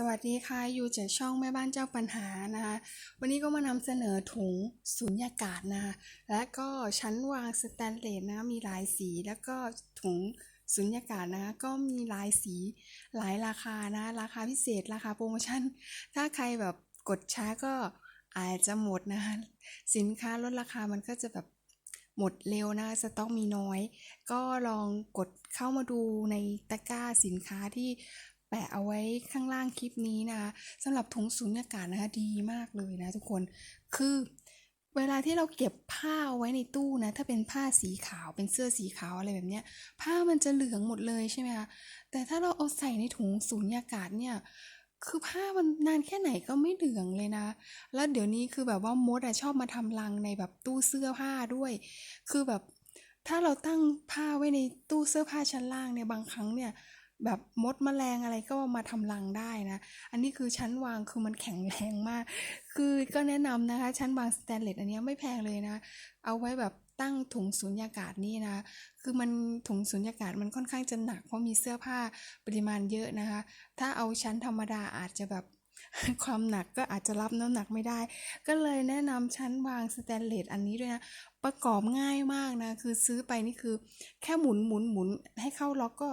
สวัสดีค่ะ อยู่จากช่องแม่บ้านเจ้าปัญหานะคะ วันนี้ก็มานำเสนอถุงสุญญากาศนะคะ และก็ชั้นวางสแตนเลสนะ มีหลายสี แล้วก็ถุงสุญญากาศนะคะ ก็มีหลายสีหลายราคานะ ราคาพิเศษ ราคาโปรโมชั่น ถ้าใครแบบกดช้าก็อาจจะหมดนะคะ สินค้าลดราคามันก็จะแบบหมดเร็วนะสต็อกมีน้อย ก็ลองกดเข้ามาดูในตะกร้าสินค้าที่ แปะเอาไว้ข้างล่างคลิปนี้นะคะสำหรับถุงสูญญากาศนะคะดีมากเลยนะทุกคนคือเวลาที่เราเก็บผ้าเอาไว้ในตู้นะ ถ้าเป็นผ้าสีขาวเป็นเสื้อสีขาวอะไรแบบเนี้ย ผ้ามันจะเหลืองหมดเลยใช่ไหมคะแต่ถ้าเราเอาใส่ในถุงสูญญากาศเนี่ยคือผ้ามันนานแค่ไหนก็ไม่เหลืองเลยนะ แล้วเดี๋ยวนี้คือแบบว่ามดอะชอบมาทำรังในแบบตู้เสื้อผ้าด้วย คือแบบถ้าเราตั้งผ้าไว้ในตู้เสื้อผ้าชั้นล่างเนี่ยบางครั้งเนี่ย แบบมดแมลงอะไรก็มาทำรังได้นะ อันนี้คือชั้นวางคือมันแข็งแรงมาก คือก็แนะนำนะคะ ชั้นวางสแตนเลสอันนี้ไม่แพงเลยนะ เอาไว้แบบตั้งถุงสุญญากาศนี่นะ คือมันถุงสุญญากาศมันค่อนข้างจะหนักเพราะมีเสื้อผ้าปริมาณเยอะนะคะ ถ้าเอาชั้นธรรมดาอาจจะแบบความหนักก็อาจจะรับน้ำหนักไม่ได้ ก็เลยแนะนำชั้นวางสแตนเลสอันนี้ด้วยนะ ประกอบง่ายมากนะ คือซื้อไปนี่คือแค่หมุนหมุนหมุนให้เข้าล็อกก็